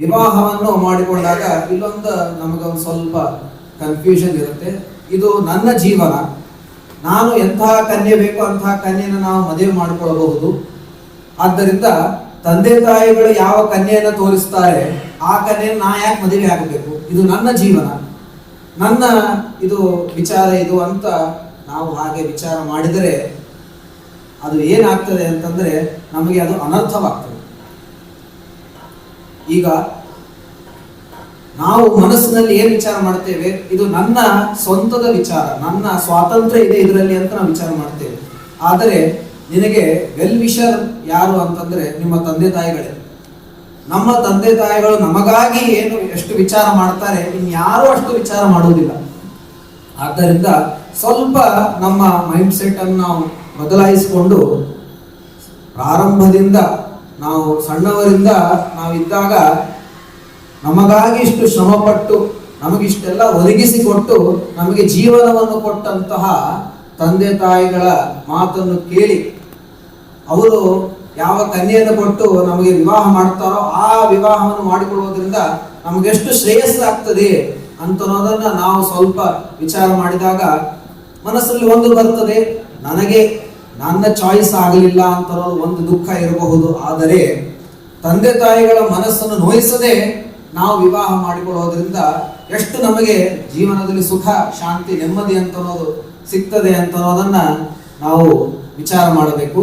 ವಿವಾಹವನ್ನು ಮಾಡಿಕೊಂಡಾಗ ಇಲ್ಲೊಂದು ನಮಗೊಂದು ಸ್ವಲ್ಪ ಕನ್ಫ್ಯೂಷನ್ ಇರುತ್ತೆ. ಇದು ನನ್ನ ಜೀವನ. ನಾನು ಎಂತಹ ಕನ್ಯೆ ಬೇಕು ಅಂತಹ ಕನ್ಯೆಯನ್ನು ನಾವು ಮದುವೆ ಮಾಡಿಕೊಳ್ಳಬಹುದು ಆದ್ದರಿಂದ ತಂದೆ ತಾಯಿಗಳು ಯಾವ ಕನ್ಯೆಯನ್ನು ತೋರಿಸ್ತಾರೆ, ಆ ಕನ್ಯೆಯನ್ನು ನಾ ಯಾಕೆ ಮದುವೆ ಆಗಬೇಕು? ಇದು ನನ್ನ ಜೀವನ. ನನ್ನ ಇದು ವಿಚಾರ ಇದು ಅಂತ ನಾವು ಹಾಗೆ ವಿಚಾರ ಮಾಡಿದರೆ ಅದು ಏನಾಗ್ತದೆ ಅಂತಂದ್ರೆ ನಮಗೆ ಅದು ಅನರ್ಥವಾಗ್ತದೆ. ಈಗ ನಾವು ಮನಸ್ಸಿನಲ್ಲಿ ಏನ್ ವಿಚಾರ ಮಾಡ್ತೇವೆ? ಇದು ನನ್ನ ಸ್ವಂತದ ವಿಚಾರ, ನನ್ನ ಸ್ವಾತಂತ್ರ್ಯ ಇದೆ ಇದರಲ್ಲಿ ಅಂತ ನಾವು ವಿಚಾರ ಮಾಡ್ತೇವೆ. ಆದರೆ ನಿನಗೆ ವೆಲ್ ವಿಷರ್ ಯಾರು ಅಂತಂದ್ರೆ ನಿಮ್ಮ ತಂದೆ ತಾಯಿಗಳೇ. ನಮ್ಮ ತಂದೆ ತಾಯಿಗಳು ನಮಗಾಗಿ ಏನು ಎಷ್ಟು ವಿಚಾರ ಮಾಡ್ತಾರೆ, ಇನ್ಯಾರೂ ಅಷ್ಟು ವಿಚಾರ ಮಾಡುವುದಿಲ್ಲ. ಆದ್ದರಿಂದ ಸ್ವಲ್ಪ ನಮ್ಮ ಮೈಂಡ್ ಸೆಟ್ ಅನ್ನು ನಾವು ಬದಲಾಯಿಸಿಕೊಂಡು ಪ್ರಾರಂಭದಿಂದ ನಾವು ಸಣ್ಣವರಿಂದ ನಾವಿದ್ದಾಗ ನಮಗಾಗಿ ಇಷ್ಟು ಶ್ರಮಪಟ್ಟು, ನಮಗಿಷ್ಟೆಲ್ಲ ಒದಗಿಸಿಕೊಟ್ಟು, ನಮಗೆ ಜೀವನವನ್ನು ಕೊಟ್ಟಂತಹ ತಂದೆ ತಾಯಿಗಳ ಮಾತನ್ನು ಕೇಳಿ, ಅವರು ಯಾವ ಕನ್ಯೆಯನ್ನು ಕೊಟ್ಟು ನಮಗೆ ವಿವಾಹ ಮಾಡ್ತಾರೋ ಆ ವಿವಾಹವನ್ನು ಮಾಡಿಕೊಳ್ಳುವುದರಿಂದ ನಮಗೆಷ್ಟು ಶ್ರೇಯಸ್ಸಾಗ್ತದೆ ಅಂತ ಅನ್ನೋದನ್ನ ನಾವು ಸ್ವಲ್ಪ ವಿಚಾರ ಮಾಡಿದಾಗ ಮನಸ್ಸಲ್ಲಿ ಒಂದು ಬರ್ತದೆ, ನನಗೆ ನನ್ನ ಚಾಯ್ಸ್ ಆಗಲಿಲ್ಲ ಅಂತ ಒಂದು ದುಃಖ ಇರಬಹುದು, ಆದರೆ ತಂದೆ ತಾಯಿಗಳ ಮನಸ್ಸನ್ನು ನೋಯಿಸದೆ ನಾವು ವಿವಾಹ ಮಾಡಿಕೊಳ್ಳೋದ್ರಿಂದ ಎಷ್ಟು ನಮಗೆ ಜೀವನದಲ್ಲಿ ಸುಖ, ಶಾಂತಿ, ನೆಮ್ಮದಿ ಅಂತ ಅನ್ನೋದು ಸಿಗ್ತದೆ ಅಂತ ಅನ್ನೋದನ್ನ ನಾವು ವಿಚಾರ ಮಾಡಬೇಕು.